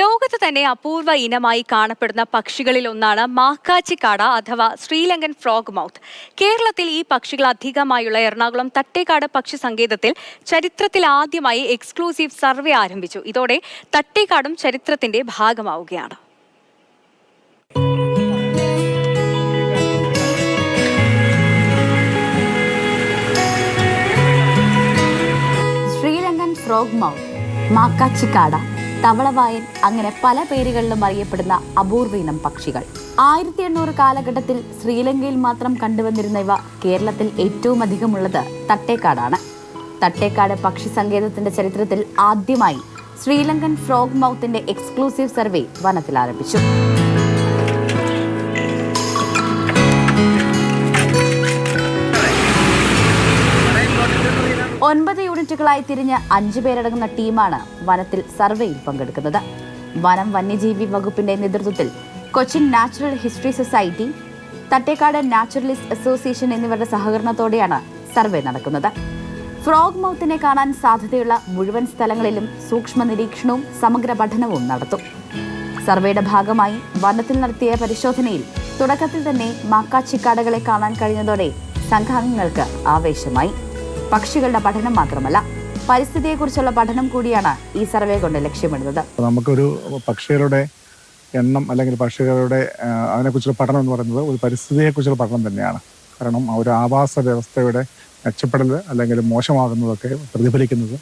ലോകത്ത് തന്നെ അപൂർവ ഇനമായി കാണപ്പെടുന്ന പക്ഷികളിൽ ഒന്നാണ് മാക്കാച്ചിക്കാട അഥവാ ശ്രീലങ്കൻ ഫ്രോഗ് മൗത്ത്. കേരളത്തിൽ ഈ പക്ഷികൾ അധികമായുള്ള എറണാകുളം തട്ടേക്കാട് പക്ഷി സങ്കേതത്തിൽ ചരിത്രത്തിൽ ആദ്യമായി എക്സ്ക്ലൂസീവ് സർവേ ആരംഭിച്ചു. ഇതോടെ തട്ടേക്കാടും ചരിത്രത്തിന്റെ ഭാഗമാവുകയാണ്. ശ്രീലങ്കൻ ഫ്രോഗ് മൗത്ത് മാക്കാച്ചിക്കാട തവളവായൻ അങ്ങനെ പല പേരുകളിലും അറിയപ്പെടുന്ന അപൂർവ ഇനം പക്ഷികൾ. ആയിരത്തി എണ്ണൂറ് കാലഘട്ടത്തിൽ ശ്രീലങ്കയിൽ മാത്രം കണ്ടുവന്നിരുന്ന ഇവ കേരളത്തിൽ ഏറ്റവും അധികമുള്ളത് തട്ടേക്കാടാണ്. തട്ടേക്കാട് പക്ഷി സങ്കേതത്തിന്റെ ചരിത്രത്തിൽ ആദ്യമായി ശ്രീലങ്കൻ ഫ്രോഗ് മൗത്തിന്റെ എക്സ്ക്ലൂസീവ് സർവേ വനത്തിൽ ആരംഭിച്ചു. ഒൻപത് യൂണിറ്റുകളായി തിരിഞ്ഞ് അഞ്ചു പേരടങ്ങുന്ന ടീമാണ് വനത്തിൽ സർവേയിൽ പങ്കെടുക്കുന്നത്. വനം വന്യജീവി വകുപ്പിന്റെ നേതൃത്വത്തിൽ Cochin natural history society Thattekkad naturalist association എന്നിവരുടെ സഹകരണത്തോടെയാണ് സർവേ നടക്കുന്നത്. ഫ്രോഗ് മൗത്തിനെ കാണാൻ സാധ്യതയുള്ള മുഴുവൻ സ്ഥലങ്ങളിലും സൂക്ഷ്മ നിരീക്ഷണവും സമഗ്ര പഠനവും നടത്തും. സർവേയുടെ ഭാഗമായി വനത്തിൽ നടത്തിയ പരിശോധനയിൽ തുടക്കത്തിൽ തന്നെ മാക്കാച്ചിക്കാടകളെ കാണാൻ കഴിഞ്ഞതോടെ സംഘാംഗങ്ങൾക്ക് ആവേശമായി. പക്ഷികളുടെ പഠനം മാത്രമല്ല പരിസ്ഥിതിയെക്കുറിച്ചുള്ള പഠനം കൂടിയാണ് ഈ സർവേ കൊണ്ട് ലക്ഷ്യമിടുന്നത്. നമുക്കൊരു പക്ഷികളുടെ എണ്ണം അല്ലെങ്കിൽ പക്ഷികളുടെ അതിനെക്കുറിച്ചുള്ള പഠനം എന്ന് പറയുന്നത് ഒരു പരിസ്ഥിതിയെക്കുറിച്ചുള്ള പഠനം തന്നെയാണ്. കാരണം ആ ഒരു ആവാസ വ്യവസ്ഥയുടെ മെച്ചപ്പെടൽ അല്ലെങ്കിൽ മോശമാകുന്നതൊക്കെ പ്രതിഫലിക്കുന്നത്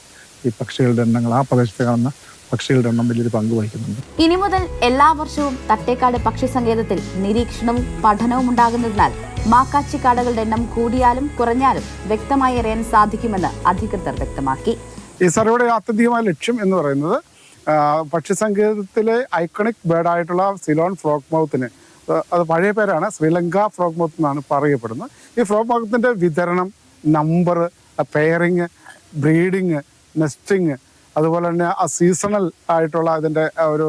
ഈ പക്ഷികളുടെ എണ്ണങ്ങൾ ആ പ്രദേശത്ത് കാണുന്ന പക്ഷികളുടെ എണ്ണം വലിയൊരു പങ്ക് വഹിക്കുന്നുണ്ട്. ഇനി മുതൽ എല്ലാ വർഷവും തട്ടേക്കാട് പക്ഷി സങ്കേതത്തിൽ നിരീക്ഷണവും പഠനവും ഉണ്ടാകുന്നതിനാൽ മാക്കാച്ചിക്കാടകളുടെ എണ്ണം കൂടിയാലും കുറഞ്ഞാലും വ്യക്തമായി അറിയാൻ സാധിക്കുമെന്ന് അധികൃതർ വ്യക്തമാക്കി. ഈ സർവേയുടെ ആത്യന്തികമായ ലക്ഷ്യം എന്ന് പറയുന്നത് പക്ഷിസങ്കേതത്തിലെ പക്ഷി സങ്കേതത്തിലെ ഐക്കണിക് ബേർഡായിട്ടുള്ള സിലോൺ ഫ്രോക്ക് മൗത്തിന് അത് പഴയ പേരാണ് ശ്രീലങ്ക ഫ്രോക്ക് മൗത്ത് എന്നാണ് പറയപ്പെടുന്നത്. ഈ ഫ്രോക്ക് മൗത്തിന്റെ വിതരണം നമ്പർ പെയറിങ് ബ്രീഡിങ് നെസ്റ്റിങ് അതുപോലെ തന്നെ ആ സീസണൽ ആയിട്ടുള്ള അതിന്റെ ഒരു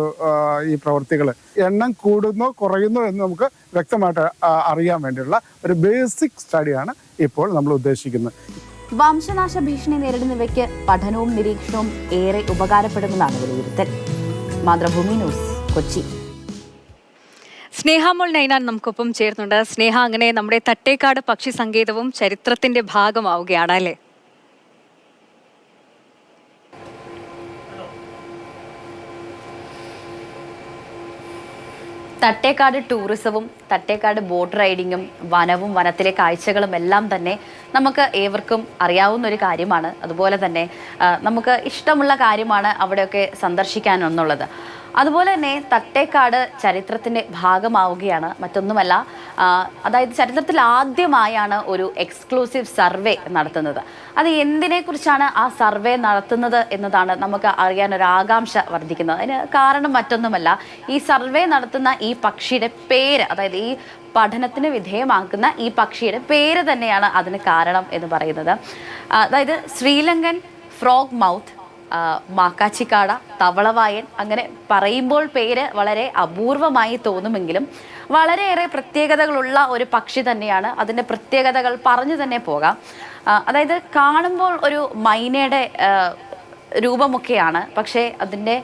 ഈ പ്രവൃത്തികൾ എണ്ണം കൂടുന്നോ കുറയുന്നോ എന്ന് നമുക്ക് വ്യക്തമായിട്ട് അറിയാൻ വേണ്ടിയുള്ള ഒരു ബേസിക് സ്റ്റഡിയാണ് ഇപ്പോൾ നമ്മൾ ഉദ്ദേശിക്കുന്നത്. വംശനാശ ഭീഷണി നേരിടുന്നവയ്ക്ക് പഠനവും നിരീക്ഷണവും ഏറെ ഉപകാരപ്പെടുമെന്നാണ് വിലയിരുത്തൽ. മാതൃഭൂമി ന്യൂസ് കൊച്ചി. സ്നേഹാമോൾ നൈനാൻ നമുക്കൊപ്പം ചേർന്നുണ്ട് സ്നേഹ അങ്ങനെ നമ്മുടെ തട്ടേക്കാട് പക്ഷി സങ്കേതവും ചരിത്രത്തിന്റെ ഭാഗമാവുകയാണ് അല്ലേ? തട്ടേക്കാട് ടൂറിസവും തട്ടേക്കാട് ബോട്ട് റൈഡിങ്ങും വനവും വനത്തിലെ കാഴ്ചകളും എല്ലാം തന്നെ നമുക്ക് ഏവർക്കും അറിയാവുന്ന ഒരു കാര്യമാണ്. അതുപോലെ തന്നെ നമുക്ക് ഇഷ്ടമുള്ള കാര്യമാണ് അവിടെയൊക്കെ സന്ദർശിക്കാനെന്നുള്ളത് അതുപോലെ തന്നെ തട്ടേക്കാട് ചരിത്രത്തിന്റെ ഭാഗമാവുകയാണ്. മറ്റൊന്നുമല്ല അതായത് ചരിത്രത്തിൽ ആദ്യമായാണ് ഒരു എക്സ്ക്ലൂസീവ് സർവേ നടത്തുന്നത്. അത് എന്തിനെക്കുറിച്ചാണ് ആ സർവേ നടത്തുന്നത് എന്നതാണ് നമുക്ക് അറിയാൻ ഒരു വർദ്ധിക്കുന്നത്. അതിന് കാരണം മറ്റൊന്നുമല്ല ഈ സർവേ നടത്തുന്ന ഈ പക്ഷിയുടെ പേര് അതായത് ഈ പഠനത്തിന് വിധേയമാക്കുന്ന ഈ പക്ഷിയുടെ പേര് തന്നെയാണ് അതിന് കാരണം എന്ന് പറയുന്നത്. അതായത് ശ്രീലങ്കൻ ഫ്രോഗ് മൗത്ത് മാക്കാച്ചിക്കാട തവളവായൻ അങ്ങനെ പറയുമ്പോൾ പേര് വളരെ അപൂർവമായി തോന്നുമെങ്കിലും വളരെയേറെ പ്രത്യേകതകളുള്ള ഒരു പക്ഷി തന്നെയാണ്. അതിന്റെ പ്രത്യേകതകൾ പറഞ്ഞു തന്നെ പോകാം. അതായത് കാണുമ്പോൾ ഒരു മൈനയുടെ രൂപമൊക്കെയാണ്. പക്ഷേ അതിന്റെ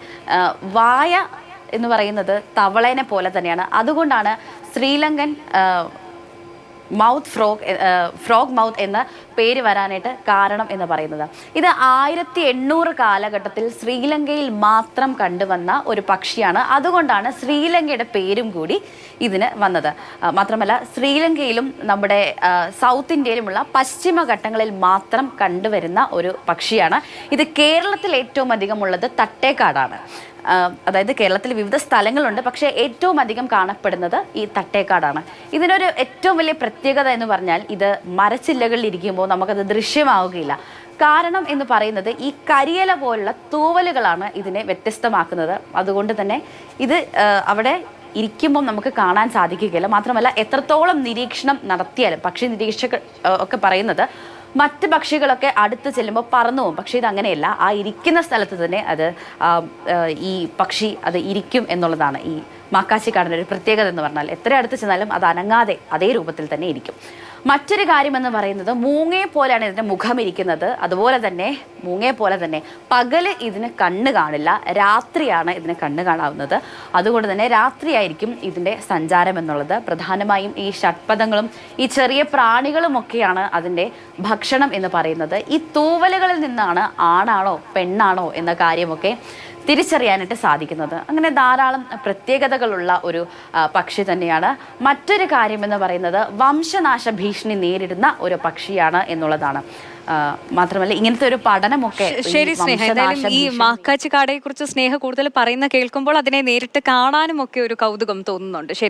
വായ എന്ന് പറയുന്നത് തവളേനെ പോലെ തന്നെയാണ്. അതുകൊണ്ടാണ് Sri Lankan mouth frog frog mouth എന്ന പേര് വരാനായിട്ട് കാരണം എന്ന് പറയുന്നത്. ഇത് ആയിരത്തി എണ്ണൂറ് കാലഘട്ടത്തിൽ ശ്രീലങ്കയിൽ മാത്രം കണ്ടുവന്ന ഒരു പക്ഷിയാണ്. അതുകൊണ്ടാണ് ശ്രീലങ്കയുടെ പേരും കൂടി ഇതിന് വന്നത്. മാത്രമല്ല ശ്രീലങ്കയിലും നമ്മുടെ സൗത്ത് ഇന്ത്യയിലുമുള്ള പശ്ചിമഘട്ടങ്ങളിൽ മാത്രം കണ്ടുവരുന്ന ഒരു പക്ഷിയാണ്. ഇത് കേരളത്തിൽ ഏറ്റവും അധികമുള്ളത് തട്ടേക്കാടാണ്. അതായത് കേരളത്തിൽ വിവിധ സ്ഥലങ്ങളുണ്ട് പക്ഷേ ഏറ്റവും അധികം കാണപ്പെടുന്നത് ഈ തട്ടേക്കാടാണ്. ഇതിനൊരു ഏറ്റവും വലിയ പ്രത്യേകത എന്ന് പറഞ്ഞാൽ ഇത് മരച്ചില്ലകളിൽ ഇരിക്കുമ്പോൾ നമുക്കത് ദൃശ്യമാവുകയില്ല. കാരണം എന്ന് പറയുന്നത് ഈ കരിയല പോലുള്ള തൂവലുകളാണ് ഇതിനെ വ്യത്യസ്തമാക്കുന്നത്. അതുകൊണ്ട് തന്നെ ഇത് അവിടെ ഇരിക്കുമ്പോൾ നമുക്ക് കാണാൻ സാധിക്കുകയില്ല. മാത്രമല്ല എത്രത്തോളം നിരീക്ഷണം നടത്തിയാലും പക്ഷി നിരീക്ഷകർ ഒക്കെ പറയുന്നത് മറ്റ് പക്ഷികളൊക്കെ അടുത്ത് ചെല്ലുമ്പോൾ പറന്നു പോകും. പക്ഷേ ഇത് അങ്ങനെയല്ല ആ ഇരിക്കുന്ന സ്ഥലത്ത് തന്നെ അത് ഈ പക്ഷി അത് ഇരിക്കും എന്നുള്ളതാണ്. ഈ മാക്കാശിക്കാടിന്റെ ഒരു പ്രത്യേകത എന്ന് പറഞ്ഞാൽ എത്ര അടുത്ത് ചെന്നാലും അത് അനങ്ങാതെ അതേ രൂപത്തിൽ തന്നെ ഇരിക്കും. മറ്റൊരു കാര്യമെന്ന് പറയുന്നത് മൂങ്ങയെ പോലെയാണ് ഇതിന്റെ മുഖം ഇരിക്കുന്നത്. അതുപോലെ തന്നെ മൂങ്ങയെ പോലെ തന്നെ പകൽ ഇതിന് കണ്ണ് കാണില്ല. രാത്രിയാണ് ഇതിന് കണ്ണ് കാണാവുന്നത്. അതുകൊണ്ട് തന്നെ രാത്രിയായിരിക്കും ഇതിന്റെ സഞ്ചാരം എന്നുള്ളത്. പ്രധാനമായും ഈ ഷഡ്പഥങ്ങളും ഈ ചെറിയ പ്രാണികളുമൊക്കെയാണ് അതിന്റെ ഭക്ഷണം എന്ന് പറയുന്നത്. ഈ തൂവലുകളിൽ നിന്നാണ് ആണാണോ പെണ്ണാണോ എന്ന കാര്യമൊക്കെ തിരിച്ചറിയാനായിട്ട് സാധിക്കുന്നത്. അങ്ങനെ ധാരാളം പ്രത്യേകതകളുള്ള ഒരു പക്ഷി തന്നെയാണ്. മറ്റൊരു കാര്യമെന്ന് പറയുന്നത് വംശനാശ ഭീഷണി നേരിടുന്ന ഒരു പക്ഷിയാണ് എന്നുള്ളതാണ്. മാത്രമല്ല ഇങ്ങനത്തെ ഒരു പഠനമൊക്കെ ശരി സ്നേഹ ഈ മാക്കാച്ചി കാടയെ കുറിച്ച് സ്നേഹ കൂടുതൽ പറയുന്ന കേൾക്കുമ്പോൾ അതിനെ നേരിട്ട് കാണാനും ഒക്കെ ഒരു കൗതുകം തോന്നുന്നുണ്ട്. ശരി